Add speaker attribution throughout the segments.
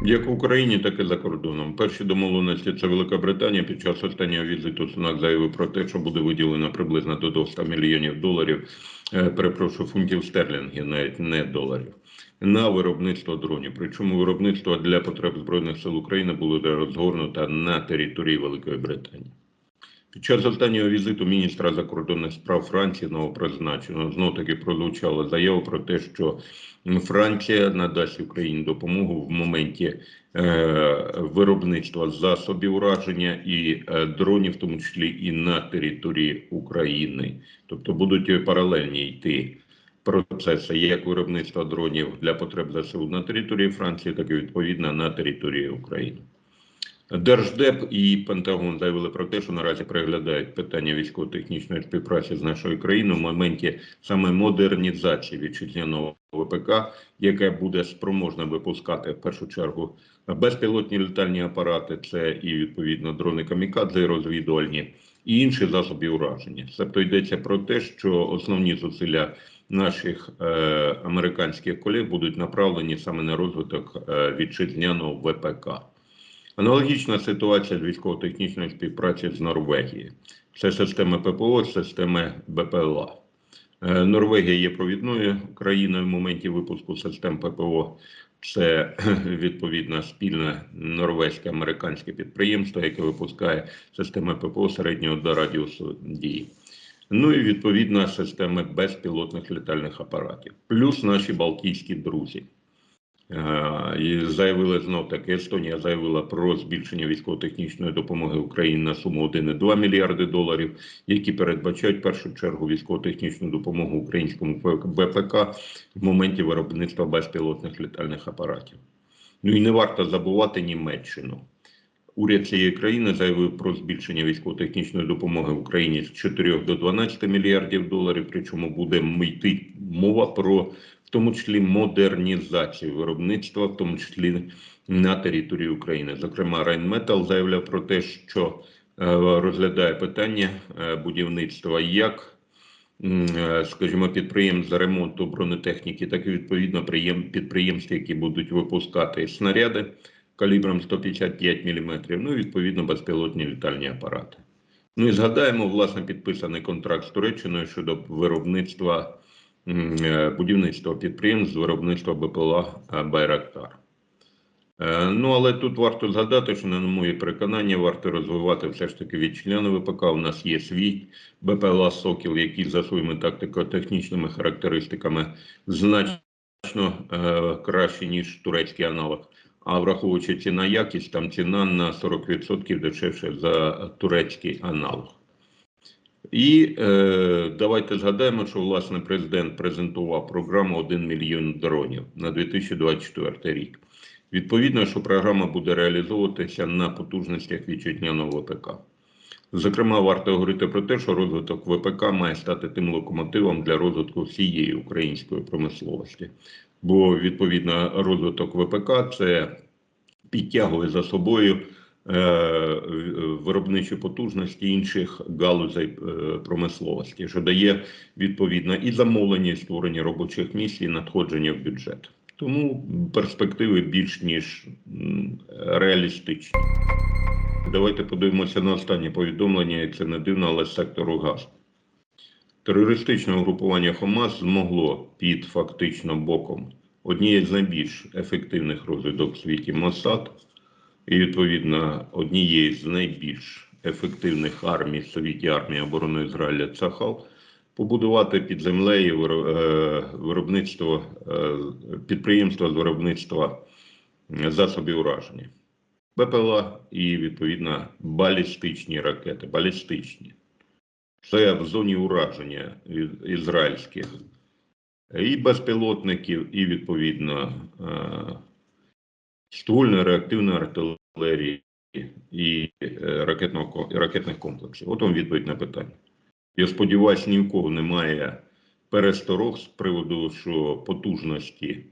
Speaker 1: Як в Україні, так і за кордоном. Перші домовленості це Велика Британія. Під час останнього візиту Сунак заявив про те, що буде виділено приблизно до 200 мільйонів доларів. е, Перепрошую, фунтів стерлінгів, навіть не доларів. На виробництво дронів. Причому виробництво для потреб збройних сил України було розгорнуто на території Великої Британії. Під час останнього візиту міністра закордонних справ Франції новопризначеного знов таки прозвучала заява про те, що Франція надасть Україні допомогу в моменті е, виробництва засобів ураження і е, дронів, в тому числі і на території України. Тобто будуть паралельні йти процеси як виробництва дронів для потреб ЗСУ на території Франції, так і відповідно на території України. Держдеп і Пентагон заявили про те, що наразі переглядають питання військово-технічної співпраці з нашою країною в моменті саме модернізації вітчизняного ВПК, яке буде спроможне випускати в першу чергу безпілотні літальні апарати, це і відповідно дрони камікадзе розвідувальні, і інші засоби ураження. Тобто йдеться про те, що основні зусилля наших е, американських колег будуть направлені саме на розвиток е, вітчизняного ВПК. Аналогічна ситуація з військово-технічної співпраці з Норвегією. Це системи ППО, системи БПЛА. Е, Норвегія є провідною країною в моменті випуску систем ППО. Це відповідно спільне норвезьке американське підприємство, яке випускає системи ППО середнього до радіусу дії. Ну і відповідно системи безпілотних літальних апаратів, плюс наші балтійські друзі. Е, І заявили знов таки Естонія заявила про збільшення військово-технічної допомоги Україні на суму 1,2 мільярди доларів, які передбачають в першу чергу військово-технічну допомогу українському ВПК в моменті виробництва безпілотних літальних апаратів. Ну і не варто забувати Німеччину. Уряд цієї країни заявив про збільшення військово-технічної допомоги Україні з 4 до 12 мільярдів доларів. Причому буде йти мова про тому числі модернізацію виробництва, в тому числі на території України. Зокрема, Райнметал заявляв про те, що е, розглядає питання е, будівництва як, е, скажімо, підприємств ремонту бронетехніки, так і відповідно підприємств, які будуть випускати снаряди калібром 155 мм, ну і відповідно безпілотні літальні апарати. Ну і згадаємо власне підписаний контракт з Туреччиною щодо виробництва е, підприємств з виробництва БПЛА е, Байрактар. Е, Ну, але тут варто згадати, що на моє переконання варто розвивати все ж таки вітчизняний ВПК. У нас є свій БПЛА Сокіл, який за своїми тактико-технічними характеристиками значно е, краще, ніж турецький аналог. А враховуючи ціна якість, там ціна на 40% дешевше за турецький аналог. І е, давайте згадаємо, що власне президент презентував програму 1 мільйон дронів на 2024 рік. Відповідно, що програма буде реалізовуватися на потужностях вітчизняного ВПК. Зокрема, варто говорити про те, що розвиток ВПК має стати тим локомотивом для розвитку всієї української промисловості. Бо відповідно розвиток ВПК це підтягує за собою виробничі потужності інших галузей е, промисловості, що дає відповідно і замовлення, і створення робочих місць, і надходження в бюджет. Тому перспективи більш ніж реалістичні. Давайте подивимося на останнє повідомлення, і це не дивно, але сектору газ. Терористичне угрупування Хамас змогло під фактично боком однієї з найбільш ефективних розвідок в світі Моссад і відповідно однієї з найбільш ефективних армій світі армії оборони Ізраїля Цахал побудувати під землею е, виробництво е, підприємства з виробництва засобів ураження. БПЛА і відповідно балістичні ракети, балістичні. Це в зоні ураження ізраїльських і безпілотників, і відповідно е, ствольної реактивної артилерії і е, ракетного, ракетних комплексів. От вам відповідь на питання. Я сподіваюся, ні в кого немає пересторог з приводу, що потужності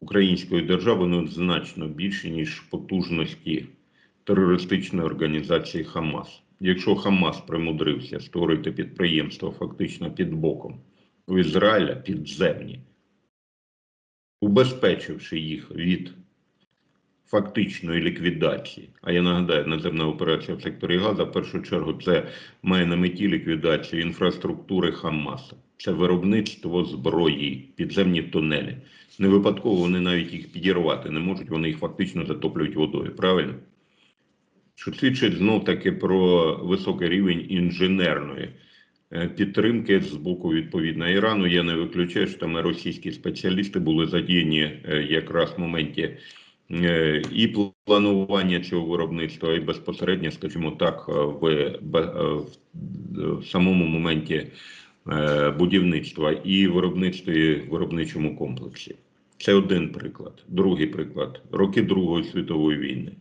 Speaker 1: української держави ну, значно більше, ніж потужності терористичної організації Хамас. Якщо Хамас примудрився створити підприємство фактично під боком у Ізраїля підземні, убезпечивши їх від фактичної ліквідації. А я нагадаю, наземна операція в секторі Газа в першу чергу це має на меті ліквідацію інфраструктури Хамаса. Це виробництво зброї, підземні тунелі. Не випадково вони навіть їх підірвати не можуть, вони їх фактично затоплюють водою. Правильно? Що свідчить знов таки про високий рівень інженерної е, підтримки з боку відповідно Ірану. Я не виключаю, що там російські спеціалісти були задіяні е, якраз в моменті і планування цього виробництва, і безпосередньо, скажімо так, е, в, е, в- в самому моменті е, будівництва і виробництві виробничому комплексі. Це один приклад. Другий приклад роки Другої світової війни.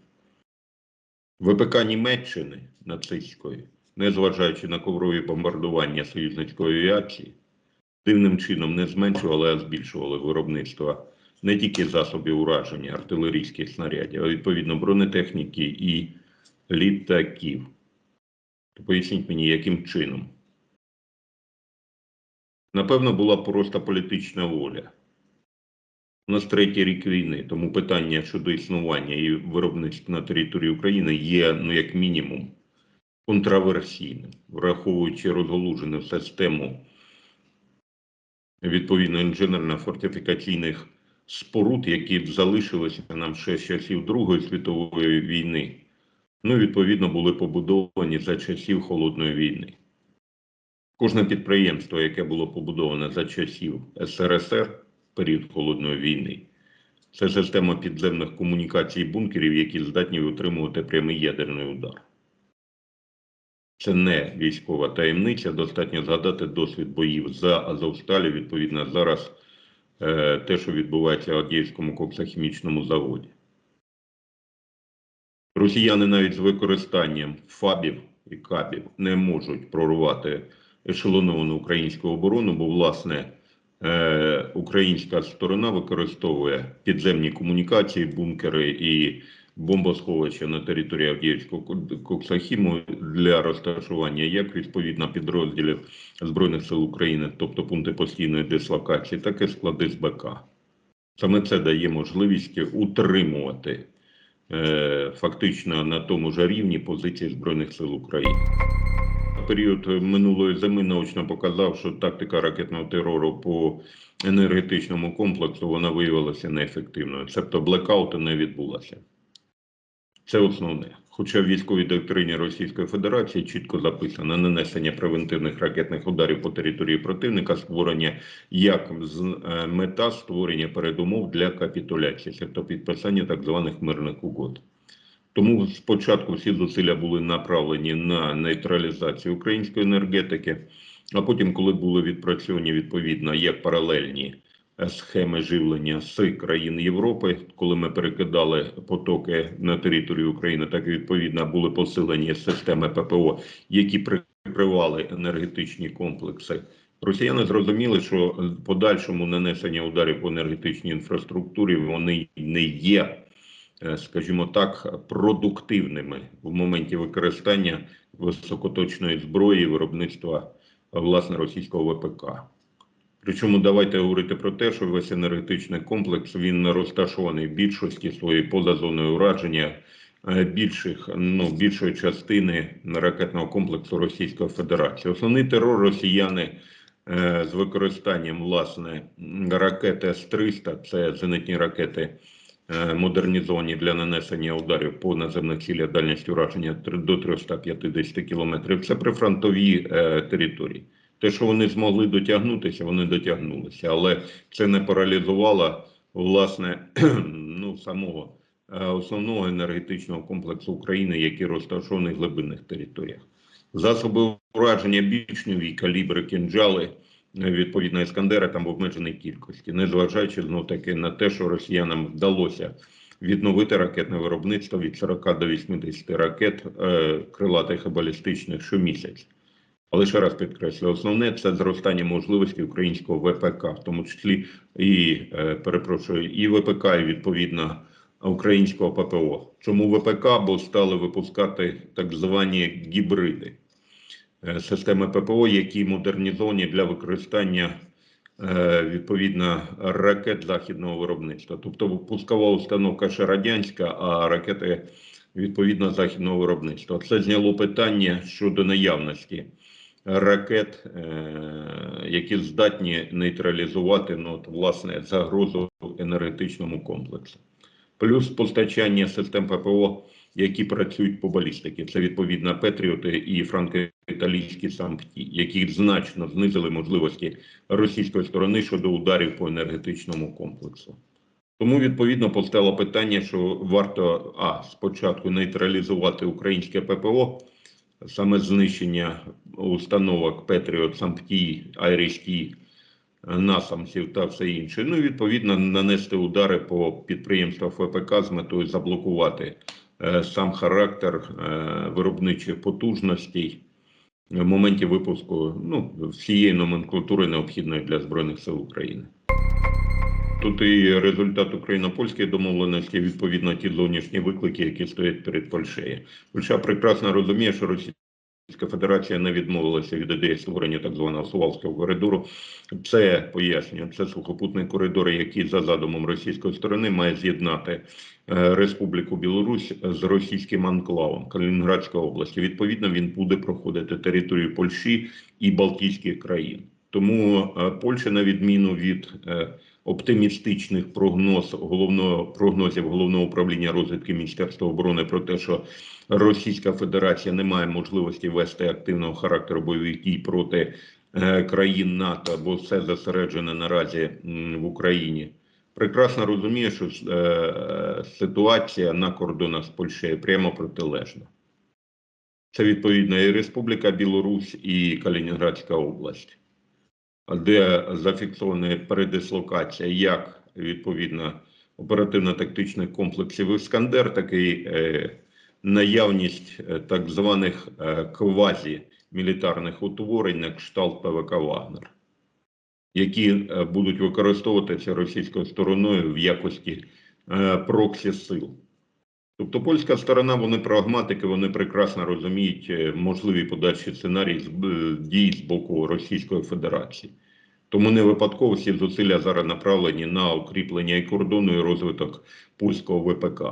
Speaker 1: ВПК Німеччини нацистської, незважаючи на коврові бомбардування союзницької авіації, дивним чином не зменшували, а збільшували виробництво не тільки засобів ураження артилерійських снарядів, а відповідно бронетехніки і літаків. То поясніть мені, яким чином? Напевно, була просто політична воля. У нас третій рік війни, тому питання щодо існування і виробництва на території України є, ну, як мінімум, контраверсійним, враховуючи розголужену систему відповідно інженерно-фортифікаційних споруд, які залишилися нам ще з часів Другої світової війни, ну, відповідно, були побудовані за часів Холодної війни. Кожне підприємство, яке було побудоване за часів СРСР, період Холодної війни, це система підземних комунікацій бункерів, які здатні витримувати прямий ядерний удар. Це не військова таємниця. Достатньо згадати досвід боїв за Азовсталі. Відповідно, зараз те, що відбувається в Адіївському коксохімічному заводі. Росіяни навіть з використанням фабів і кабів не можуть прорвати ешелоновану українську оборону, бо власне е, українська сторона використовує підземні комунікації, бункери і бомбосховища на території Авдіївського коксахіму для розташування як відповідно підрозділів Збройних сил України, тобто пункти постійної дислокації, так і склади з БК. Саме це дає можливість утримувати е, фактично на тому ж рівні позиції Збройних сил України. Період минулої зими наочно показав, що тактика ракетного терору по енергетичному комплексу вона виявилася неефективною. Тобто блекауту не відбулося. Це основне. Хоча в військовій доктрині Російської Федерації чітко записано нанесення превентивних ракетних ударів по території противника, створення як е, мета створення передумов для капітуляції, тобто підписання так званих мирних угод. Тому спочатку всі зусилля були направлені на нейтралізацію української енергетики, а потім, коли були відпрацьовані відповідно як паралельні схеми живлення з країн Європи, коли ми перекидали потоки на територію України, так і відповідно були посилені системи ППО, які прикривали енергетичні комплекси. Росіяни зрозуміли, що подальшому нанесення ударів по енергетичній інфраструктурі вони не є е, скажімо так, продуктивними в моменті використання високоточної зброї виробництва власне російського ВПК. Причому давайте говорити про те, що весь енергетичний комплекс він розташований в більшості своєї поза зоною ураження е, більших, ну, більшої частини ракетного комплексу Російської Федерації. Основний терор росіяни е, з використанням власне ракет С-300, це зенитні ракети е, модернізовані для нанесення ударів по наземних цілях дальністю ураження до 350 кілометрів. Це прифронтові е, території. Те, що вони змогли дотягнутися, вони дотягнулися, але це не паралізувало власне ну, самого е, основного енергетичного комплексу України, який розташований в глибинних територіях. Засоби ураження більш нові калібри, кінжали, е, відповідно іскандери там в обмеженій кількості, незважаючи знов таки на те, що росіянам вдалося відновити ракетне виробництво від 40 до 80 ракет е, крилатих і балістичних щомісяць. Але ще раз підкреслю, основне це зростання можливості українського ВПК, в тому числі і е, перепрошую, і ВПК, і відповідно українського ППО. Чому ВПК? Бо стали випускати так звані гібриди е, системи ППО, які модернізовані для використання е, відповідно ракет західного виробництва. Тобто пускова установка ще радянська, а ракети відповідно західного виробництва. Це зняло питання щодо наявності ракет, е, які здатні нейтралізувати ну, от, власне загрозу енергетичному комплексу. Плюс постачання систем ППО, які працюють по балістиці. Це відповідно Петріоти і франко-італійські сампті, які значно знизили можливості російської сторони щодо ударів по енергетичному комплексу. Тому відповідно постало питання, що варто а спочатку нейтралізувати українське ППО, саме знищення установок Петріот, Сампті, Айрішті, насамців та все інше. Ну і відповідно нанести удари по підприємствах ВПК з метою заблокувати е, сам характер е, виробничих потужностей в моменті випуску ну, всієї номенклатури необхідної для Збройних сил України. Тут і результат україно-польської домовленості, відповідно ті зовнішні виклики, які стоять перед Польщею. Польща прекрасно розуміє, що Російська Федерація не відмовилася від ідеї створення так званого Сувалського коридору. Це пояснює, це сухопутний коридор, який за задумом російської сторони має з'єднати е, Республіку Білорусь з російським анклавом Калінінградської області. Відповідно, він буде проходити територію Польщі і Балтійських країн. Тому е, Польща, на відміну від е, оптимістичних прогноз головного прогнозів головного управління розвідки Міністерства оборони про те, що Російська Федерація не має можливості вести активного характеру бойових дій проти е, країн НАТО, бо все зосереджене наразі в Україні. Прекрасно розуміє, що е, ситуація на кордонах з Польщею прямо протилежна. Це відповідно і Республіка Білорусь, і Калінінградська область де зафіксована передислокація як відповідно оперативно-тактичних комплексів Іскандер, так і е, наявність е, так званих е, квазі-мілітарних утворень на кшталт ПВК Вагнер, які будуть використовуватися російською стороною в якості проксі сил. Тобто польська сторона, вони прагматики, вони прекрасно розуміють е, можливі подальші сценарії е, дій з боку Російської Федерації. Тому не випадково всі зусилля зараз направлені на укріплення і кордону, і розвиток польського ВПК.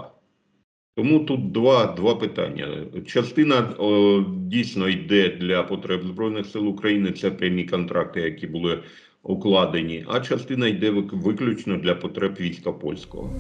Speaker 1: Тому тут два, два питання. Частина о, дійсно йде для потреб Збройних сил України, це прямі контракти, які були укладені, а частина йде виключно для потреб війська польського.